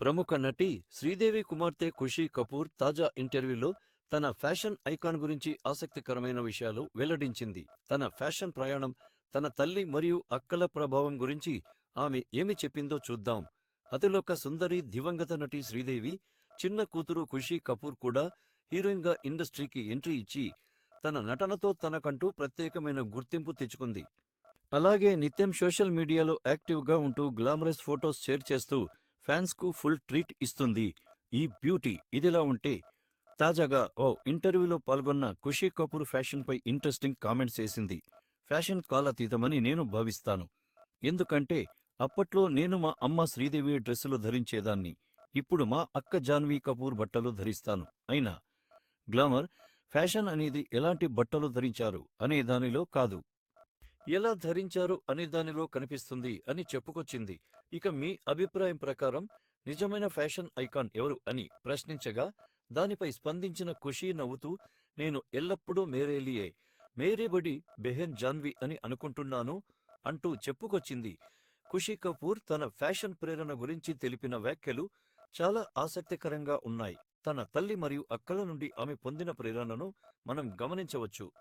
ప్రముఖ నటి శ్రీదేవి కుమార్తె ఖుషీ కపూర్ తాజా ఇంటర్వ్యూలో తన ఫ్యాషన్ ఐకాన్ గురించి ఆసక్తికరమైన విషయాలు వెల్లడించింది. తన ఫ్యాషన్ ప్రయాణం తన తల్లి మరియు అక్కల ప్రభావం గురించి ఆమె ఏమి చెప్పిందో చూద్దాం. అతిలోక సుందరి దివంగత నటి శ్రీదేవి చిన్న కూతురు ఖుషీ కపూర్ కూడా హీరోయిన్గా ఇండస్ట్రీకి ఎంట్రీ ఇచ్చి తన నటనతో తనకంటూ ప్రత్యేకమైన గుర్తింపు తెచ్చుకుంది. అలాగే నిత్యం సోషల్ మీడియాలో యాక్టివ్గా ఉంటూ గ్లామరస్ ఫొటోస్ షేర్ చేస్తూ ఫ్యాన్స్కు ఫుల్ ట్రీట్ ఇస్తుంది. ఈ బ్యూటీ ఇదిలా ఉంటే తాజాగా ఓ ఇంటర్వ్యూలో పాల్గొన్న ఖుషీ కపూర్ ఫ్యాషన్పై ఇంట్రెస్టింగ్ కామెంట్స్ చేసింది ఫ్యాషన్ కాలాతీతమని నేను భావిస్తాను. ఎందుకంటే అప్పట్లో నేను మా అమ్మ శ్రీదేవి డ్రెస్సులు ధరించేదాన్ని. ఇప్పుడు మా అక్క జాన్వీ కపూర్ బట్టలు ధరిస్తాను. అయినా గ్లామర్ ఫ్యాషన్ అనేది ఎలాంటి బట్టలు ధరించారు అనే దానిలో కాదు. ఎలా ధరించారు అనే దానిలో కనిపిస్తుంది అని చెప్పుకొచ్చింది. ఇక మీ అభిప్రాయం ప్రకారం నిజమైన ఫ్యాషన్ ఐకాన్ ఎవరు అని ప్రశ్నించగా దానిపై స్పందించిన ఖుషీ నవ్వుతూ నేను ఎల్లప్పుడూ మేరేలియే మేరేబడి బెహెన్ జాన్వి అని అనుకుంటున్నాను అంటూ చెప్పుకొచ్చింది. ఖుషీ కపూర్ తన ఫ్యాషన్ ప్రేరణ గురించి తెలిపిన వ్యాఖ్యలు చాలా ఆసక్తికరంగా ఉన్నాయి. తన తల్లి మరియు అక్కల నుండి ఆమె పొందిన ప్రేరణను మనం గమనించవచ్చు.